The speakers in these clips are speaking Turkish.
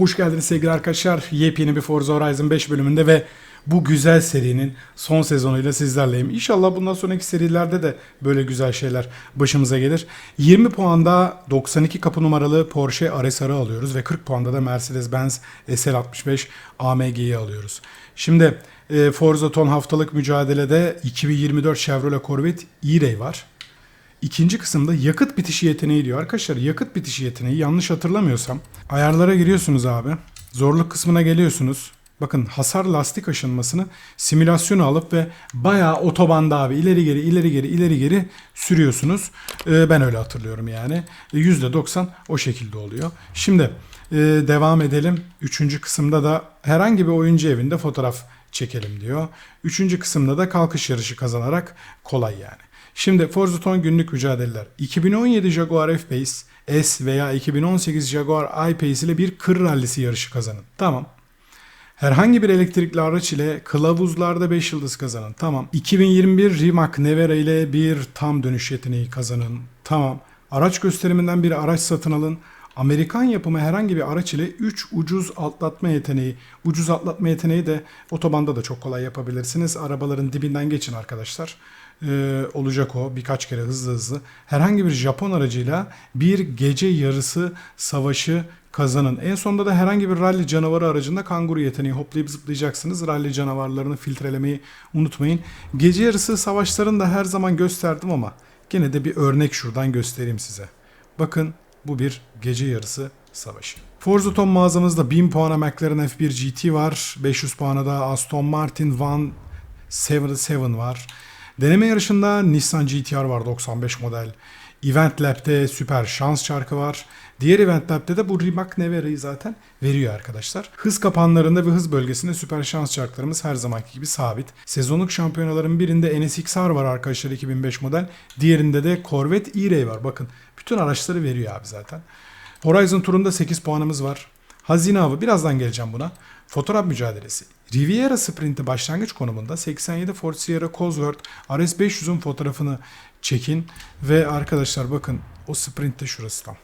Hoş geldiniz sevgili arkadaşlar. Yepyeni bir Forza Horizon 5 bölümünde ve bu güzel serinin son sezonuyla sizlerleyim. İnşallah bundan sonraki serilerde de böyle güzel şeyler başımıza gelir. 20 puanda 92 kapı numaralı Porsche RSR'ı alıyoruz ve 40 puanda da Mercedes-Benz SL65 AMG'yi alıyoruz. Şimdi e, Forza Ton haftalık mücadelede 2024 Chevrolet Corvette E-Ray var. İkinci kısımda yakıt bitişi yeteneği diyor. Arkadaşlar yakıt bitişi yeteneği yanlış hatırlamıyorsam ayarlara giriyorsunuz abi. Zorluk kısmına geliyorsunuz. Bakın hasar lastik aşınmasını simülasyona alıp ve bayağı otobanda abi ileri geri ileri geri ileri geri sürüyorsunuz. Ee, ben öyle hatırlıyorum yani. Ee, %90 o şekilde oluyor. Şimdi e, devam edelim. Üçüncü kısımda da herhangi bir oyuncu evinde fotoğraf çekelim diyor. Üçüncü kısımda da kalkış yarışı kazanarak kolay yani. Şimdi Forza Ton günlük mücadeleler. 2017 Jaguar F-Pace S veya 2018 Jaguar I-Pace ile bir kır rallisi yarışı kazanın. Tamam. Herhangi bir elektrikli araç ile kılavuzlarda 5 yıldız kazanın. Tamam. 2021 Rimac Nevera ile bir tam dönüş yeteneği kazanın. Tamam. Araç gösteriminden bir araç satın alın. Amerikan yapımı herhangi bir araç ile 3 ucuz atlatma yeteneği. Ucuz atlatma yeteneği de otobanda da çok kolay yapabilirsiniz. Arabaların dibinden geçin arkadaşlar. Ee, olacak o birkaç kere hızlı hızlı. Herhangi bir Japon aracıyla bir gece yarısı savaşı kazanın. En sonunda da herhangi bir rally canavarı aracında kanguru yeteneği hoplayıp zıplayacaksınız. Rally canavarlarını filtrelemeyi unutmayın. Gece yarısı savaşlarını da her zaman gösterdim ama gene de bir örnek şuradan göstereyim size. Bakın bu bir gece yarısı savaşı. Forza Ton mağazamızda 1000 puana McLaren F1 GT var. 500 puana da Aston Martin Van 77 var. Deneme yarışında Nissan GTR var 95 model. Event Lab'de süper şans çarkı var. Diğer Event Lab'de de bu Rimac Nevera'yı zaten veriyor arkadaşlar. Hız kapanlarında ve hız bölgesinde süper şans çarklarımız her zamanki gibi sabit. Sezonluk şampiyonaların birinde NSXR var arkadaşlar 2005 model. Diğerinde de Corvette E-Ray var. Bakın bütün araçları veriyor abi zaten. Horizon turunda 8 puanımız var. Hazine avı birazdan geleceğim buna. Fotoğraf mücadelesi. Riviera Sprint'i başlangıç konumunda 87 Ford Sierra Cosworth RS500'ün fotoğrafını çekin. Ve arkadaşlar bakın o sprint de şurası tam.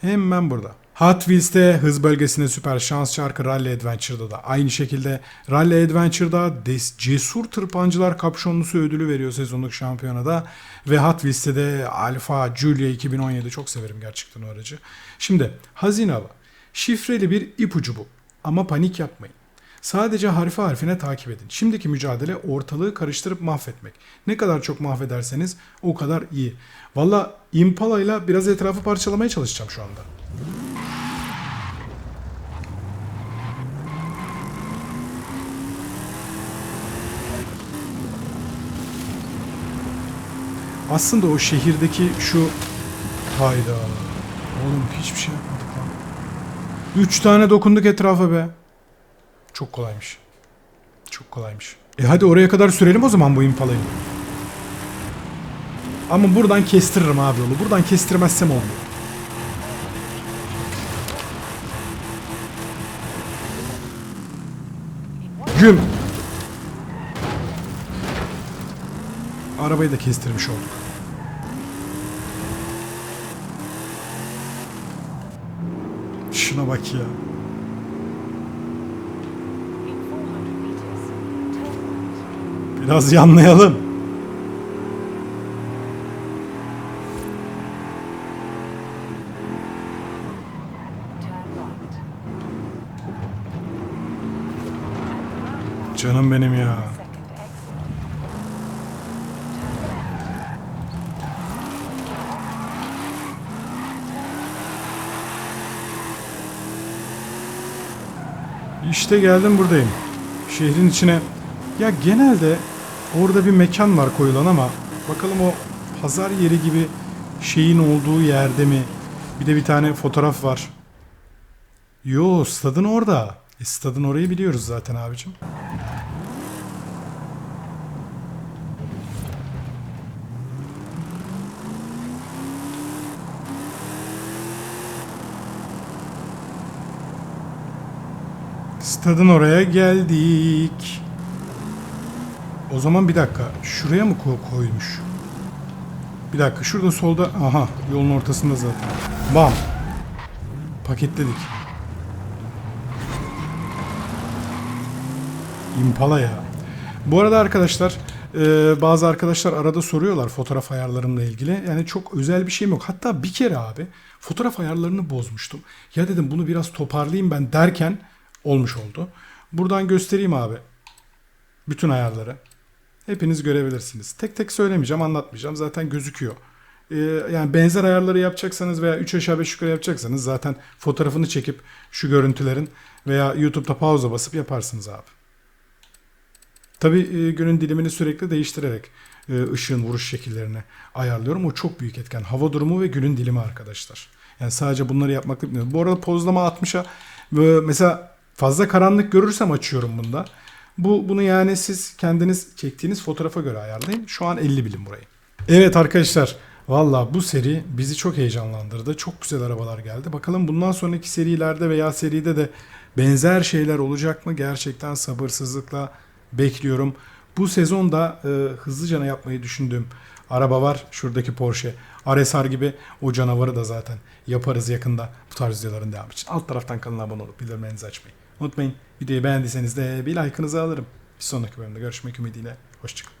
Hemen burada. Hot Wheels'te hız bölgesinde süper şans çarkı Rally Adventure'da da aynı şekilde Rally Adventure'da des- cesur tırpancılar kapşonlusu ödülü veriyor sezonluk şampiyonada ve Hot Wheels'te de Alfa Giulia 2017 çok severim gerçekten o aracı. Şimdi hazine avı. Şifreli bir ipucu bu ama panik yapmayın. Sadece harfi harfine takip edin. Şimdiki mücadele ortalığı karıştırıp mahvetmek. Ne kadar çok mahvederseniz o kadar iyi. Valla Impala ile biraz etrafı parçalamaya çalışacağım şu anda. Aslında o şehirdeki şu... Hayda. Oğlum hiçbir şey yapmadık lan. Üç tane dokunduk etrafa be. Çok kolaymış. Çok kolaymış. E hadi oraya kadar sürelim o zaman bu impalayı. Ama buradan kestiririm abi yolu. Buradan kestirmezsem olmuyor. Güm. Arabayı da kestirmiş olduk. Şuna bak ya. In 400 meters, turn right. Biraz yanlayalım. Canım benim ya. İşte geldim buradayım. Şehrin içine. Ya genelde orada bir mekan var koyulan ama bakalım o pazar yeri gibi şeyin olduğu yerde mi? Bir de bir tane fotoğraf var. Yo stadın orada. E, stadın orayı biliyoruz zaten abicim. Stadın oraya geldik. O zaman bir dakika. Şuraya mı koymuş? Bir dakika. Şurada solda. Aha. Yolun ortasında zaten. Bam. Paketledik. Impala ya. Bu arada arkadaşlar e, bazı arkadaşlar arada soruyorlar fotoğraf ayarlarımla ilgili. Yani çok özel bir şeyim yok. Hatta bir kere abi fotoğraf ayarlarını bozmuştum. Ya dedim bunu biraz toparlayayım ben derken olmuş oldu. Buradan göstereyim abi. Bütün ayarları. Hepiniz görebilirsiniz. Tek tek söylemeyeceğim, anlatmayacağım. Zaten gözüküyor. Ee, yani benzer ayarları yapacaksanız veya 3 aşağı 5 yukarı yapacaksanız zaten fotoğrafını çekip şu görüntülerin veya YouTube'da pauza basıp yaparsınız abi. Tabii e, günün dilimini sürekli değiştirerek e, ışığın vuruş şekillerini ayarlıyorum. O çok büyük etken. Hava durumu ve günün dilimi arkadaşlar. Yani sadece bunları yapmakla bitmiyor. Bu arada pozlama 60'a ve mesela fazla karanlık görürsem açıyorum bunda. Bu bunu yani siz kendiniz çektiğiniz fotoğrafa göre ayarlayın. Şu an 50 bilim burayı. Evet arkadaşlar Valla bu seri bizi çok heyecanlandırdı. Çok güzel arabalar geldi. Bakalım bundan sonraki serilerde veya seride de benzer şeyler olacak mı? Gerçekten sabırsızlıkla bekliyorum. Bu sezonda e, hızlıca yapmayı düşündüğüm araba var. Şuradaki Porsche. RSR gibi o canavarı da zaten yaparız yakında bu tarz videoların devamı için. Alt taraftan kanala abone olup bildirimlerinizi açmayı unutmayın. Videoyu beğendiyseniz de bir like'ınızı alırım. Bir sonraki bölümde görüşmek ümidiyle. Hoşçakalın.